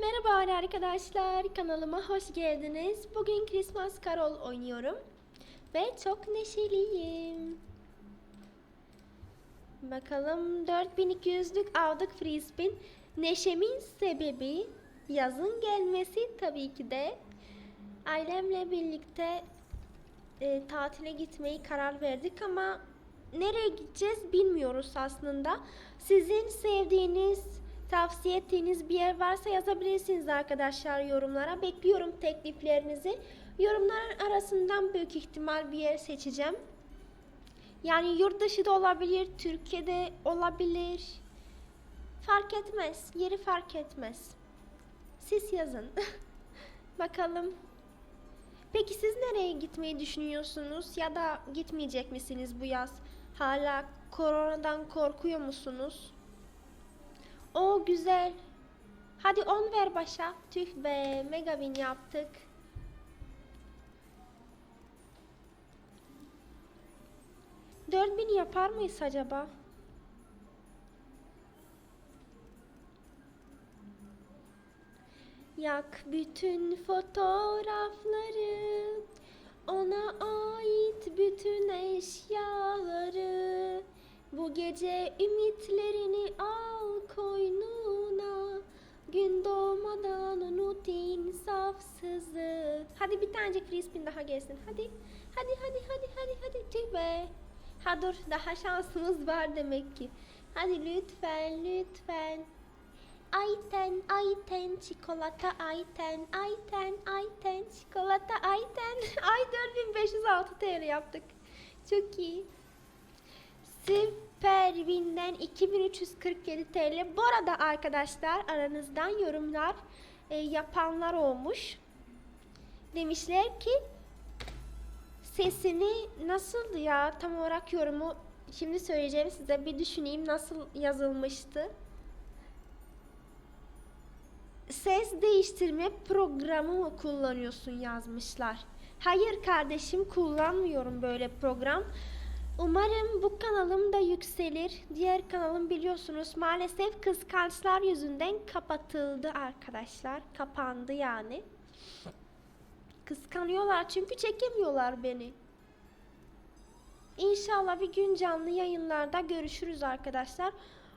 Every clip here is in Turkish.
Merhaba arkadaşlar, kanalıma hoş geldiniz. Bugün Christmas Carol oynuyorum ve çok neşeliyim. Bakalım 4200'lük aldık free spin. Neşemin sebebi yazın gelmesi tabii ki de. Ailemle birlikte e, tatile gitmeyi karar verdik ama nereye gideceğiz bilmiyoruz aslında. Sizin sevdiğiniz, tavsiye ettiğiniz bir yer varsa yazabilirsiniz arkadaşlar yorumlara. Bekliyorum tekliflerinizi. Yorumların arasından büyük ihtimal bir yer seçeceğim. Yani yurt dışı da olabilir, Türkiye'de olabilir. Fark etmez. Yeri fark etmez. Siz yazın. Bakalım. Peki siz nereye gitmeyi düşünüyorsunuz ya da gitmeyecek misiniz bu yaz? Hala koronadan korkuyor musunuz? O güzel. Hadi 10 ver başa. Tüh be mega win yaptık. Dört bin yapar mıyız acaba? Yak bütün fotoğrafları Ona ait bütün eşyaları Bu gece ümitlerini al koynuna. Gün doğmadan unut insafsızı. Hadi bir tanecik free spin daha gelsin. Hadi Hadi hadi hadi hadi hadi. Tüh Ha dur daha şansımız var demek ki. Hadi lütfen lütfen. Ayten, Ayten, çikolata Ayten, Ayten, Ayten, çikolata Ayten. Ay 4506 TL yaptık. Çok iyi. Süper Win'den 2347 TL. Bu arada arkadaşlar aranızdan yorumlar e, yapanlar olmuş. Demişler ki sesini nasıldı ya tam olarak yorumu şimdi söyleyeceğim size bir düşüneyim nasıl yazılmıştı ses değiştirme programı mı kullanıyorsun yazmışlar. Hayır kardeşim kullanmıyorum böyle program. Umarım bu kanalım da yükselir. Diğer kanalım biliyorsunuz maalesef kıskançlar yüzünden kapatıldı arkadaşlar. Kapandı yani. Kıskanıyorlar çünkü çekemiyorlar beni. İnşallah bir gün canlı yayınlarda görüşürüz arkadaşlar.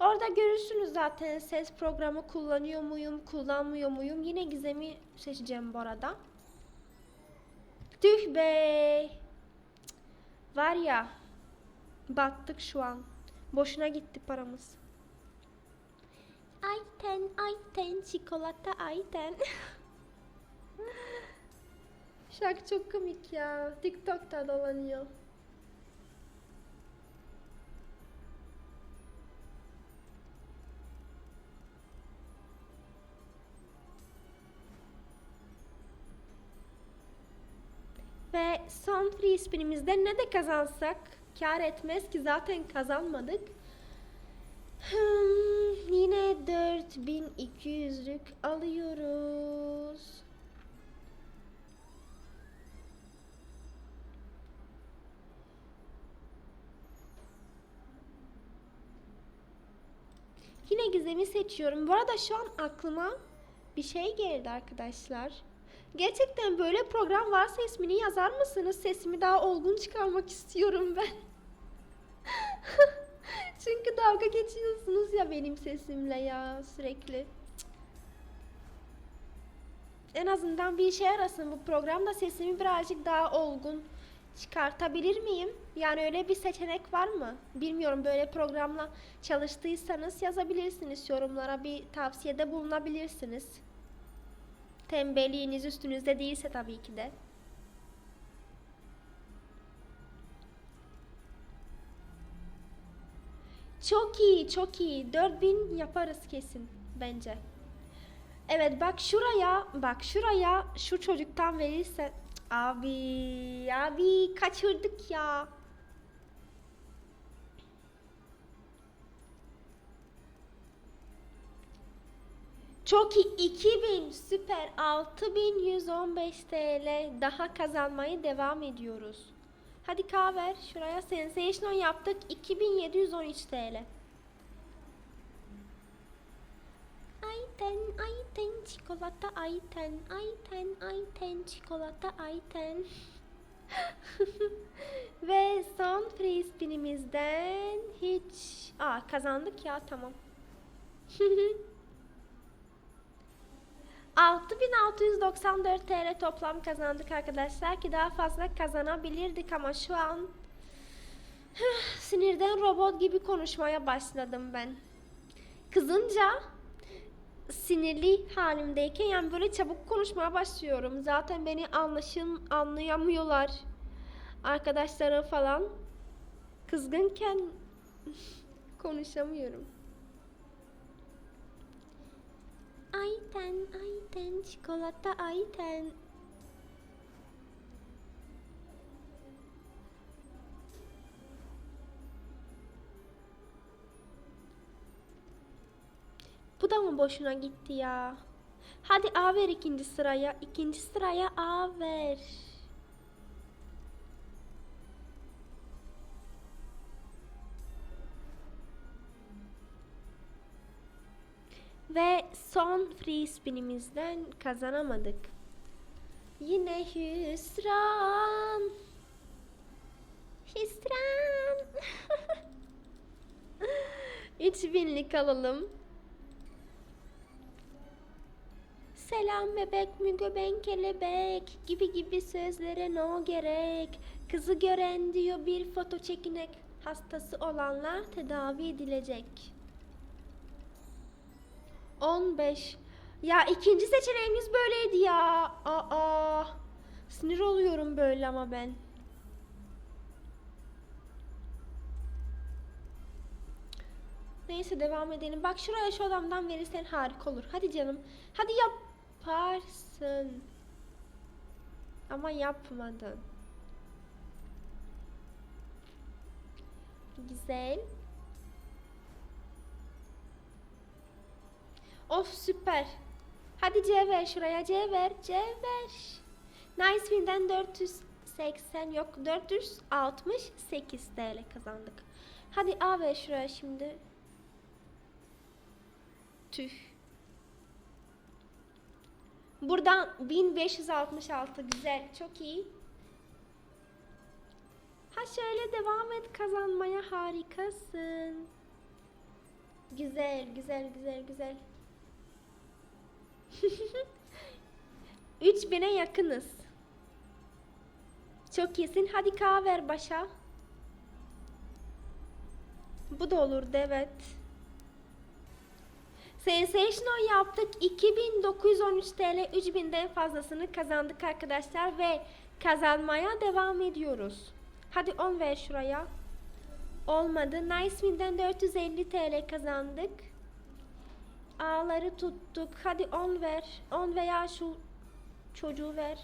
Orada görürsünüz zaten ses programı kullanıyor muyum, kullanmıyor muyum. Yine gizemi seçeceğim bu arada. Tüh be. Var ya. Battık şu an. Boşuna gitti paramız. Ayten, Ayten, çikolata Ayten. Şarkı çok komik ya. TikTok'ta dolanıyor. Ve son free spinimizde ne de kazansak kar etmez ki zaten kazanmadık. Hmm, yine 4200'lük alıyoruz. Yine gizemi seçiyorum. Bu arada şu an aklıma bir şey geldi arkadaşlar. Gerçekten böyle program varsa ismini yazar mısınız? Sesimi daha olgun çıkarmak istiyorum ben. Çünkü dalga geçiyorsunuz ya benim sesimle ya sürekli. En azından bir işe yarasın bu programda sesimi birazcık daha olgun çıkartabilir miyim? Yani öyle bir seçenek var mı? Bilmiyorum böyle programla çalıştıysanız yazabilirsiniz yorumlara bir tavsiyede bulunabilirsiniz. Tembelliğiniz üstünüzde değilse tabii ki de. Çok iyi, çok iyi. 4000 yaparız kesin bence. Evet bak şuraya, bak şuraya şu çocuktan verirse abi, abi kaçırdık ya. Çok iyi. 2000 süper. 6115 TL daha kazanmaya devam ediyoruz. Hadi K ver. Şuraya sensation yaptık. 2713 TL. Ayten, ayten, çikolata Ayten, Ayten, Ayten, çikolata Ayten. Ve son free spinimizden hiç... Aa kazandık ya tamam. 6694 TL toplam kazandık arkadaşlar ki daha fazla kazanabilirdik ama şu an sinirden robot gibi konuşmaya başladım ben. Kızınca sinirli halimdeyken yani böyle çabuk konuşmaya başlıyorum. Zaten beni anlaşın anlayamıyorlar. Arkadaşlarım falan. Kızgınken konuşamıyorum. Ayten, Ayten, çikolata Ayten. Bu da mı boşuna gitti ya? Hadi A ver ikinci sıraya. İkinci sıraya A ver. Ve son free spinimizden kazanamadık. Yine hüsran. Hüsran. 3000'lik alalım. Selam bebek mügö ben kelebek gibi gibi sözlere no gerek. Kızı gören diyor bir foto çekinek. Hastası olanlar tedavi edilecek. 15. Ya ikinci seçeneğimiz böyleydi ya. Aa. Sinir oluyorum böyle ama ben. Neyse devam edelim. Bak şuraya şu adamdan verirsen harika olur. Hadi canım. Hadi yaparsın. Ama yapmadın. Güzel. Of süper. Hadi C ver şuraya C ver C ver. Nice Win'den 480 yok 468 TL kazandık. Hadi A ver şuraya şimdi. Tüh. Buradan 1566 güzel çok iyi. Ha şöyle devam et kazanmaya harikasın. Güzel güzel güzel güzel. 3000'e yakınız. Çok iyisin. Hadi K ver başa. Bu da olurdu evet. Sensational yaptık. 2913 TL 3000'den fazlasını kazandık arkadaşlar ve kazanmaya devam ediyoruz. Hadi 10 ver şuraya. Olmadı. Nice Win'den 450 TL kazandık. A'ları tuttuk. Hadi 10 ver. 10 veya şu çocuğu ver.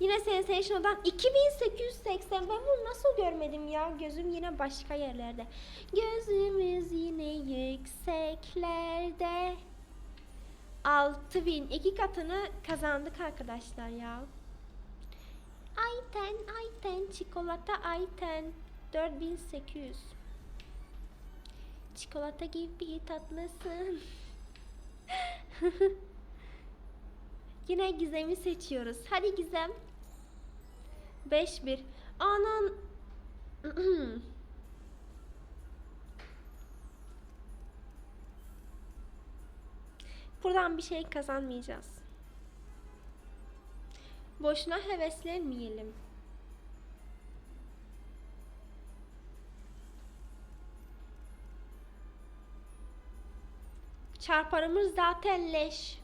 Yine Sensational'dan 2880. Ben bunu nasıl görmedim ya? Gözüm yine başka yerlerde. Gözümüz yine yükseklerde. 6000 iki katını kazandık arkadaşlar ya. Ayten, Ayten, çikolata Ayten. 4800. Çikolata gibi tatlısın. Yine Gizem'i seçiyoruz. Hadi Gizem. 5-1. Anan. Buradan bir şey kazanmayacağız. Boşuna heveslenmeyelim. Çarpanımız zaten leş.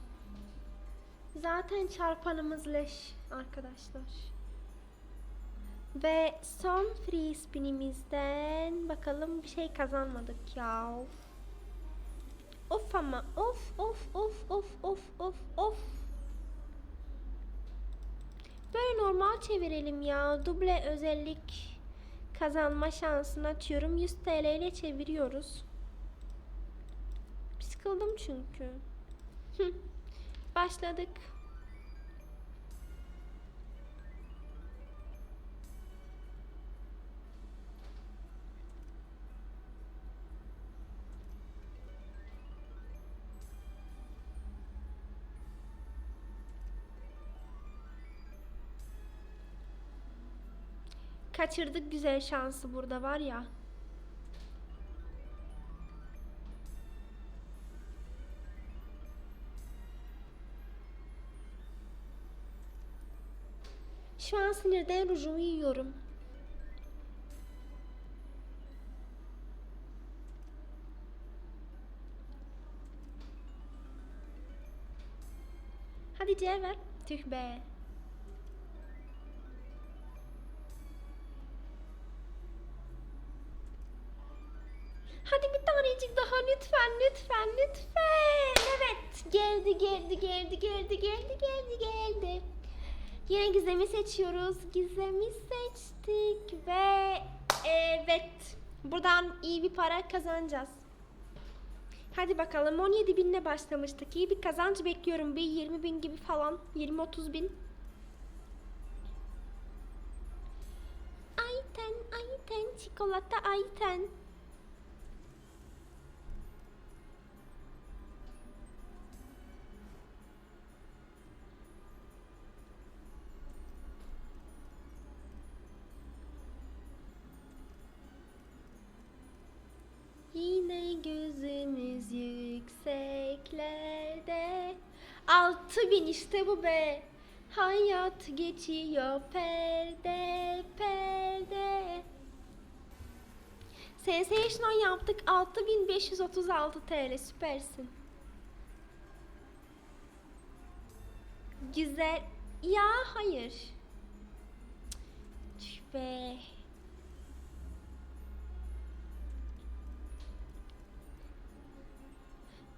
Zaten çarpanımız leş arkadaşlar. Ve son free spinimizden bakalım bir şey kazanmadık ya. Of, ama of of of of of of of. Böyle normal çevirelim ya. Duble özellik kazanma şansını atıyorum. 100 TL ile çeviriyoruz. Sıkıldım çünkü. Başladık. Kaçırdık güzel şansı burada var ya. Şu an sinirden rujumu yiyorum. Hadi C ver. Tüh be. Hadi bir tanecik daha lütfen lütfen lütfen. Evet geldi geldi geldi geldi geldi geldi geldi. Yine Gizem'i seçiyoruz. Gizem'i seçtik ve evet buradan iyi bir para kazanacağız. Hadi bakalım 17 binle başlamıştık. İyi bir kazanç bekliyorum. Bir 20 bin gibi falan. 20-30 bin. Ayten, Ayten, çikolata Ayten. Yine gözümüz yükseklerde. Altı bin işte bu be. Hayat geçiyor perde perde. Sensation yaptık 6536 TL süpersin. Güzel. Ya hayır. Tüh be.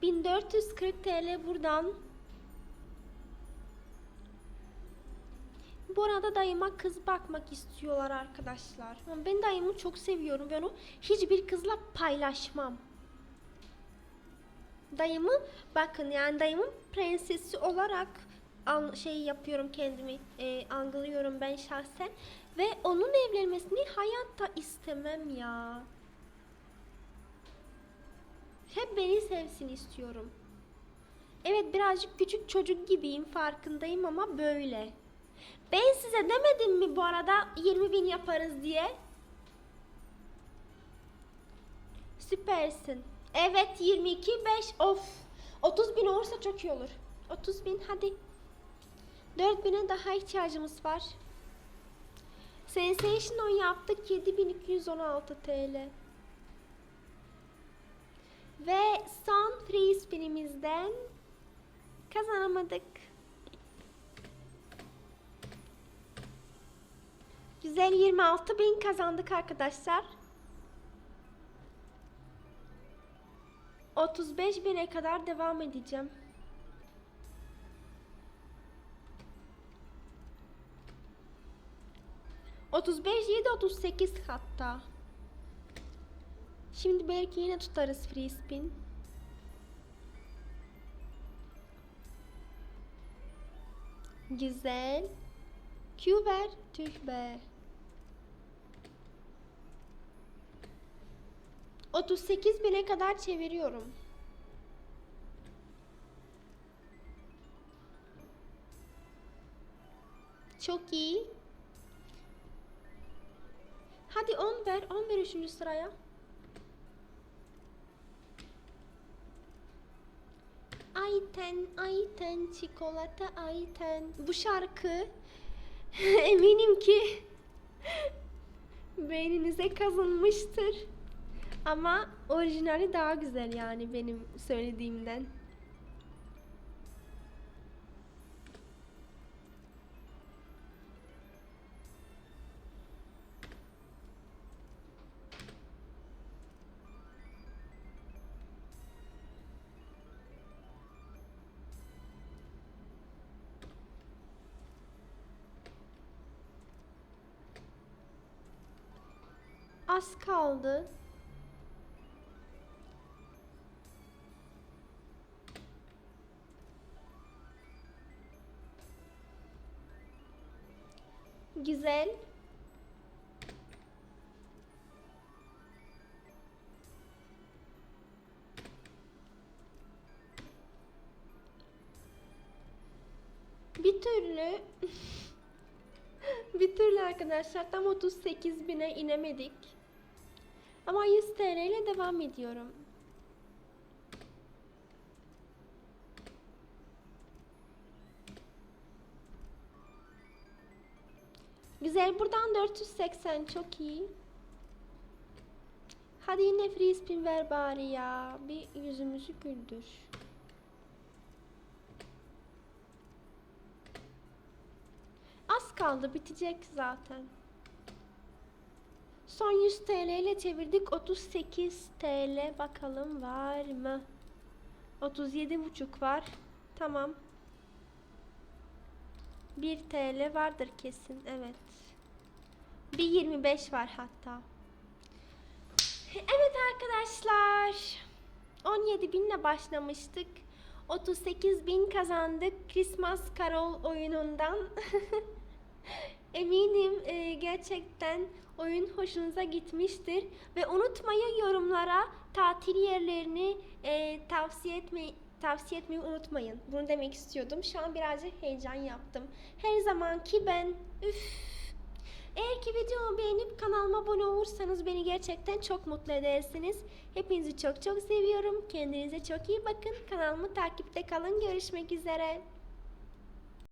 ...1440 TL buradan... Bu arada dayıma kız bakmak istiyorlar arkadaşlar. Ben dayımı çok seviyorum. Ben onu hiçbir kızla paylaşmam. Dayımı bakın yani dayımın prensesi olarak şey yapıyorum kendimi e, algılıyorum ben şahsen ve onun evlenmesini hayatta istemem ya. Beni sevsin istiyorum. Evet birazcık küçük çocuk gibiyim farkındayım ama böyle. Ben size demedim mi bu arada 20 bin yaparız diye? Süpersin. Evet 22 5 of. 30 bin olursa çok iyi olur. 30 bin hadi. 4 bine daha ihtiyacımız var. Sensation on yaptık 7216 TL. Son free spinimizden kazanamadık. Güzel 26 bin kazandık arkadaşlar. 35 bine kadar devam edeceğim. Otuz beş, yedi, otuz sekiz hatta. Şimdi belki yine tutarız free spin. Güzel. Q ver. Tüh be. 38 bine kadar çeviriyorum. Çok iyi. Hadi 10 ver. 10 ver 3. sıraya. Ayten, Ayten, çikolata Ayten. Bu şarkı eminim ki beyninize kazınmıştır. Ama orijinali daha güzel yani benim söylediğimden. Az kaldı. Güzel. Bir türlü bir türlü arkadaşlar tam 38 bine inemedik. Ama 100 TL ile devam ediyorum. Güzel buradan 480 çok iyi. Hadi yine free spin ver bari ya. Bir yüzümüzü güldür. Az kaldı bitecek zaten. Son 100 TL ile çevirdik. 38 TL bakalım var mı? 37,5 var. Tamam. 1 TL vardır kesin. Evet. Bir 25 var hatta. Evet arkadaşlar. 17 binle başlamıştık. 38 bin kazandık Christmas Carol oyunundan. Eminim e, gerçekten oyun hoşunuza gitmiştir. Ve unutmayın yorumlara tatil yerlerini e, tavsiye etmeyi tavsiye etmeyi unutmayın. Bunu demek istiyordum. Şu an birazcık heyecan yaptım. Her zamanki ben üf eğer ki videomu beğenip kanalıma abone olursanız beni gerçekten çok mutlu edersiniz. Hepinizi çok çok seviyorum. Kendinize çok iyi bakın. Kanalımı takipte kalın. Görüşmek üzere.